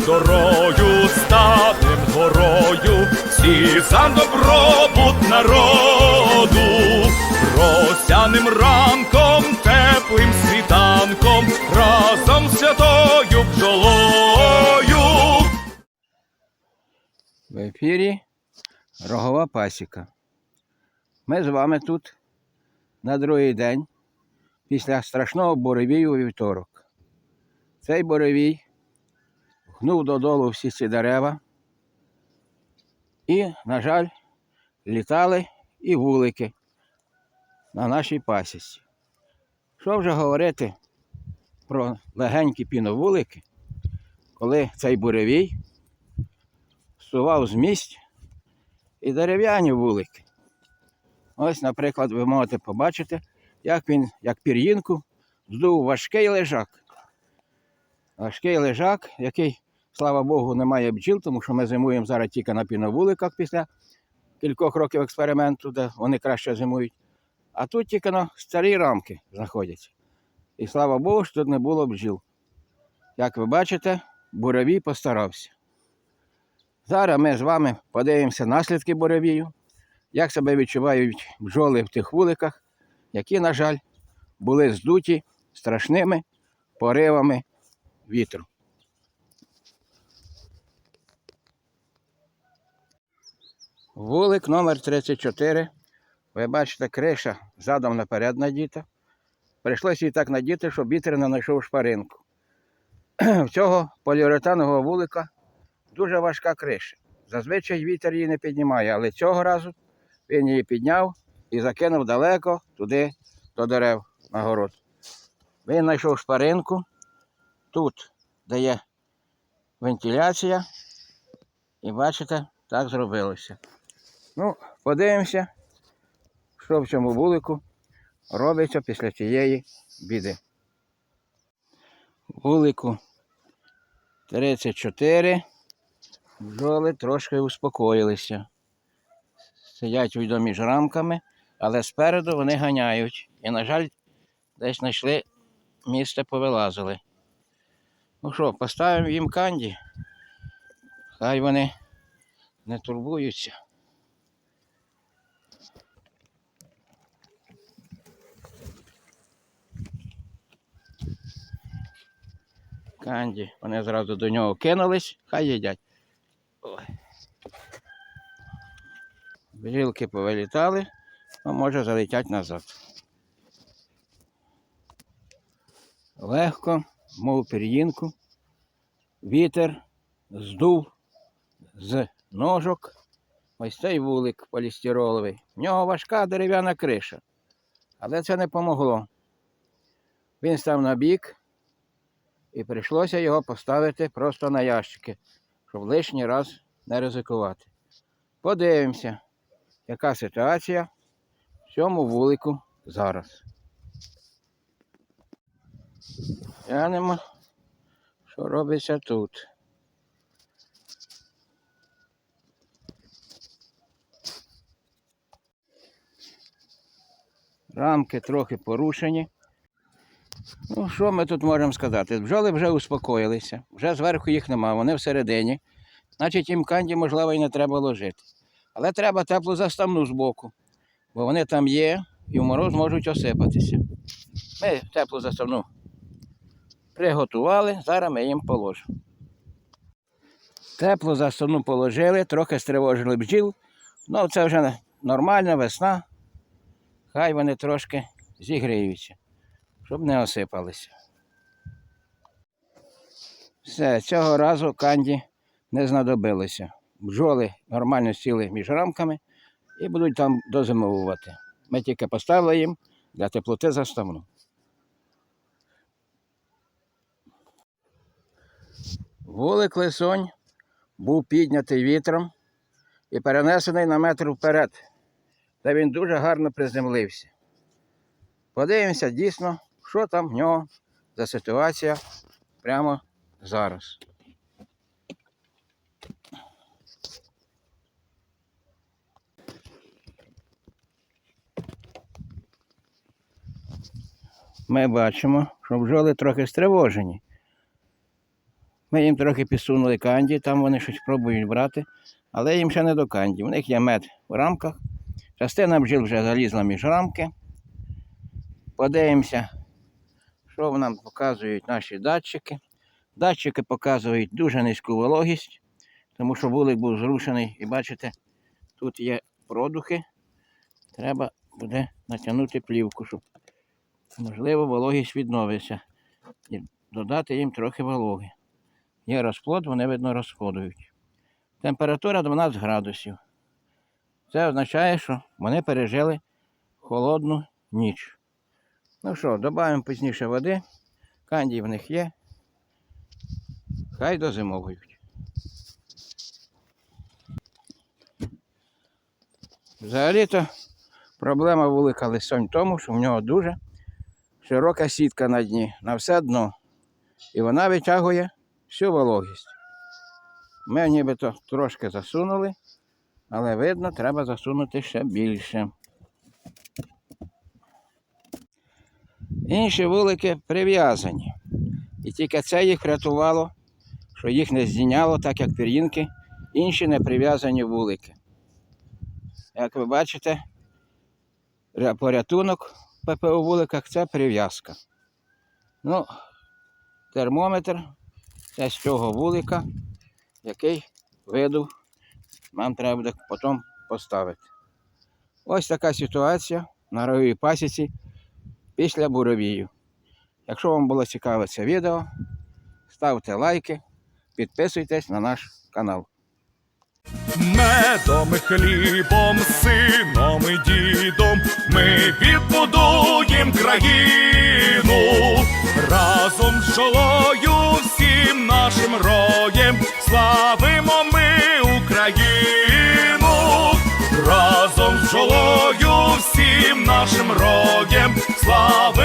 зорою, станем горою, всі за добробут народу, росяним ранком, теплим світанком, разом з святою бджолою. В ефірі Рогова Пасіка. Ми з вами тут на другий день після страшного буревію у вівторок. Цей буревій гнув додолу всі ці дерева. І, на жаль, літали і вулики на нашій пасіці. Що вже говорити про легенькі піновулики, коли цей буревій сував з місць і дерев'яні вулики. Ось, наприклад, ви можете побачити, як він, як пір'їнку, здув важкий лежак. Важкий лежак, який, слава Богу, не має бджіл, тому що ми зимуємо зараз тільки на піновуликах після кількох років експерименту, де вони краще зимують. А тут тільки на старі рамки знаходяться. І слава Богу, що тут не було бджіл. Як ви бачите, буровій постарався. Зараз ми з вами подивимося наслідки буревію, як себе відчувають бджоли в тих вуликах, які, на жаль, були здуті страшними поривами вітру. Вулик номер 34. Ви бачите, криша задом наперед надіта. Прийшлося її так надіти, щоб вітер не знайшов шпаринку. В цього поліуретанового вулика дуже важка криша. Зазвичай вітер її не піднімає, але цього разу він її підняв і закинув далеко туди до дерев на город. Він знайшов шпаринку. Тут, де є вентиляція. І бачите, так зробилося. Ну, подивимося, що в цьому вулику робиться після цієї біди. Вулику 34 бджоли трошки успокоїлися. Сидять відомо між рамками, але спереду вони ганяють. І, на жаль, десь знайшли місце повилазили. Ну що, поставимо їм канді. Хай вони не турбуються. Канді. Вони зразу до нього кинулись, хай їдять. Ой. Повилітали, а може залетять назад. Легко, мов пір'їнку, вітер здув з ножок ось цей вулик полістироловий. В нього важка дерев'яна криша. Але це не помогло. Він став на бік і прийшлося його поставити просто на ящики, щоб лишній раз не ризикувати. Подивимося, яка ситуація в цьому вулику зараз. Глянемо, що робиться тут. Рамки трохи порушені. Ну, що ми тут можемо сказати? Бджоли вже успокоїлися, вже зверху їх нема, вони всередині. Значить, їм канді, можливо, і не треба ложити. Але треба теплу заставну збоку, бо вони там є і в мороз можуть осипатися. Ми теплу заставну приготували, зараз ми їм положимо. Теплу заставну положили, трохи стривожили бджіл. Ну, це вже нормальна весна. Хай вони трошки зігріються, щоб не осипалися. Все, цього разу канді не знадобилося. Бджоли нормально сіли між рамками і будуть там дозимовувати. Ми тільки поставили їм для теплоти заставну. Вулик лисонь був піднятий вітром і перенесений на метр вперед, де він дуже гарно приземлився. Подивимося дійсно, що там в нього за ситуація прямо зараз. Ми бачимо, що бджоли трохи стривожені. Ми їм трохи підсунули канді, там вони щось пробують брати, але їм ще не до канді. У них є мед в рамках. Частина бджіл вже залізла між рамки. Подивимося, що нам показують наші датчики. Датчики показують дуже низьку вологість, тому що вулик був зрушений. І бачите, тут є продухи. Треба буде натягнути плівку, щоб можливо вологість відновиться. І додати їм трохи вологи. Є розплод, вони видно розходують. Температура 12 градусів. Це означає, що вони пережили холодну ніч. Ну що, додаємо пізніше води. Кандій в них є. Хай дозимовують. Взагалі-то проблема вулика лисонь в тому, що в нього дуже широка сітка на дні, на все дно. І вона витягує всю вологість. Ми нібито трошки засунули, але видно, треба засунути ще більше. Інші вулики прив'язані. І тільки це їх врятувало, що їх не здійняло, так як пір'їнки, інші не прив'язані вулики. Як ви бачите, порятунок ППО вуликах це прив'язка. Ну, термометр це з цього вулика, який видув, нам треба буде потім поставити. Ось така ситуація на роговій пасіці після буровію. Якщо вам було цікаве це відео, ставте лайки, підписуйтесь на наш канал. Медом хлібом, сином і дідом ми відбудуєм країну разом з жолою всім нашим роєм славимо ми Україну разом з жолою всім нашим роєм vovó.